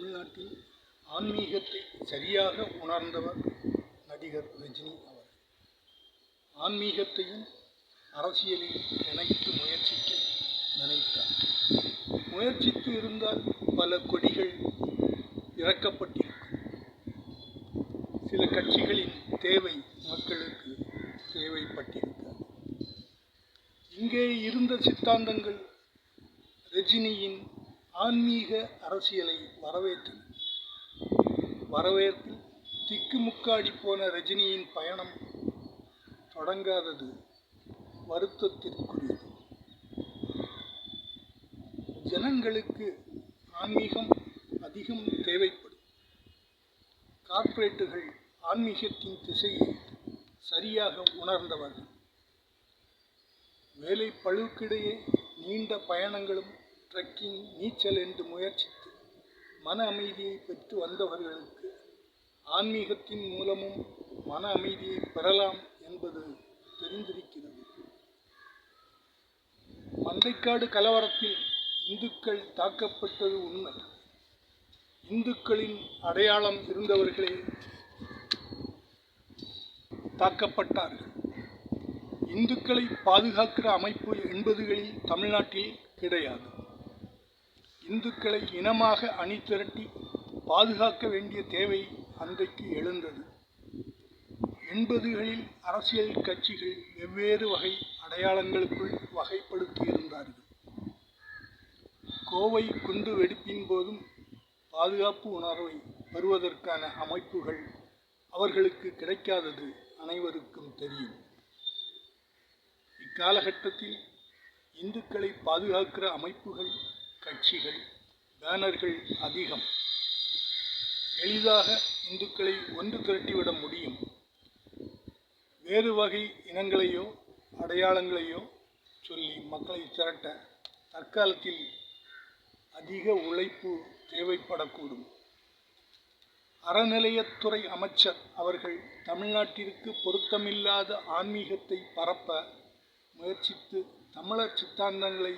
தமிழ்நாட்டில் ஆன்மீகத்தை சரியாக உணர்ந்தவர் நடிகர் ரஜினி அவர். ஆன்மீகத்தையும் அரசியலில் இணைத்து முயற்சிக்க நினைத்தார். முயற்சித்து இருந்தால் பல கொடிகள் இறக்கப்பட்டிருக்கும். சில கட்சிகளின் தேவை மக்களுக்கு தேவைப்பட்டிருக்கிறது இங்கே இருந்த சித்தாந்தங்கள் ரஜினியின் ஆன்மீக அரசியலை வரவேற்று வரவேற்பு திக்குமுக்காடி போன ரஜினியின் பயணம் தொடங்காதது வருத்தத்திற்குரியது. ஜனங்களுக்கு ஆன்மீகம் அதிகம் தேவைப்படும். கார்ப்பரேட்டுகள் ஆன்மீகத்தின் திசையை சரியாக உணர்ந்தவர்கள். வேலை பழுக்கிடையே நீண்ட பயணங்களும் ட்ரெக்கிங் நீச்சல் என்று முயற்சித்து மன அமைதியை பெற்று வந்தவர்களுக்கு ஆன்மீகத்தின் மூலமும் மன அமைதியை பெறலாம் என்பது தெரிந்திருக்கிறது. மந்தைக்காடு கலவரத்தில் இந்துக்கள் தாக்கப்பட்டது உண்மை. இந்துக்களின் அடையாளம் இருந்தவர்களே தாக்கப்பட்டார்கள். இந்துக்களை பாதுகாக்கிற அமைப்பு எண்பதுகளில் தமிழ்நாட்டில் கிடையாது. இந்துக்களை இனமாக அணி திரட்டி பாதுகாக்க வேண்டிய தேவை அன்றைக்கு எழுந்தது. எண்பதுகளில் அரசியல் கட்சிகள் வெவ்வேறு வகை அடையாளங்களுக்குள் வகைப்படுத்தியிருந்தார்கள். கோவை குண்டு வெடிப்பின் போதும் பாதுகாப்பு உணர்வை வருவதற்கான அமைப்புகள் அவர்களுக்கு கிடைக்காதது அனைவருக்கும் தெரியும். இக்காலகட்டத்தில் இந்துக்களை பாதுகாக்கிற அமைப்புகள் கட்சிகள் பேனர்கள் அதிகம். எளிதாக இந்துக்களை ஒன்று திரட்டிவிட முடியும். வேறு வகை இனங்களையோ அடையாளங்களையோ சொல்லி மக்களை திரட்ட தற்காலத்தில் அதிக உழைப்பு தேவைப்படக்கூடும். அறநிலையத்துறை அமைச்சர் அவர்கள் தமிழ்நாட்டிற்கு பொருத்தமில்லாத ஆன்மீகத்தை பரப்ப முயற்சித்து தமிழர் சித்தாந்தங்களை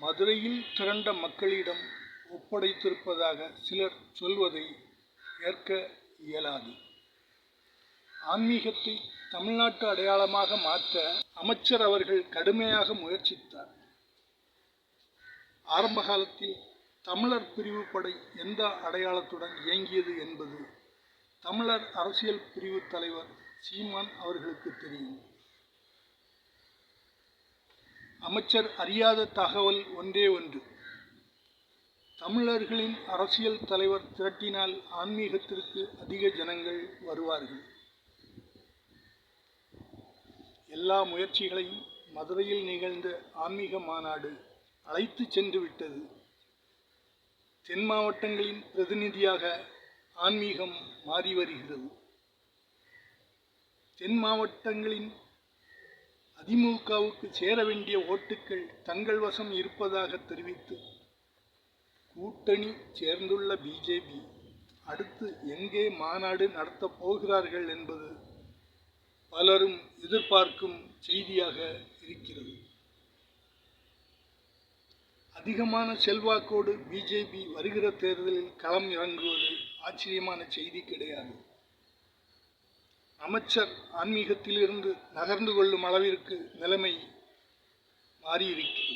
மதுரையில் திரண்ட மக்களிடம் ஒப்படைத்திருப்பதாக சிலர் சொல்வதை ஏற்க இயலாது. ஆன்மீகத்தை தமிழ்நாட்டு அடையாளமாக மாற்ற அமைச்சர் அவர்கள் கடுமையாக முயற்சித்தார். ஆரம்ப காலத்தில் தமிழர் பிரிவு படை எந்த அடையாளத்துடன் இயங்கியது என்பது தமிழர் அரசியல் பிரிவு தலைவர் சீமான் அவர்களுக்கு தெரியும். அமைச்சர் அறியாத தகவல் ஒன்றே ஒன்று. தமிழர்களின் அரசியல் தலைவர் திரட்டினால் ஆன்மீகத்திற்கு அதிக ஜனங்கள் வருவார்கள். எல்லா முயற்சிகளையும் மதுரையில் நிகழ்ந்த ஆன்மீக மாநாடு அழைத்து சென்று விட்டது. தென் மாவட்டங்களின் பிரதிநிதியாக ஆன்மீகம் மாறி வருகிறது. தென் மாவட்டங்களின் அதிமுகவுக்கு சேர வேண்டிய ஓட்டுக்கள் தங்கள் வசம் இருப்பதாக தெரிவித்து கூட்டணி சேர்ந்துள்ள பிஜேபி அடுத்து எங்கே மாநாடு நடத்தப் போகிறார்கள் என்பது பலரும் எதிர்பார்க்கும் செய்தியாக இருக்கிறது. அதிகமான செல்வாக்கோடு பிஜேபி வருகிற தேர்தலில் களம் இறங்குவது ஆச்சரியமான செய்தி கிடையாது. அமைச்சர் ஆன்மீகத்திலிருந்து நகர்ந்து கொள்ளும் அளவிற்கு நிலைமை மாறியிருக்கிறது.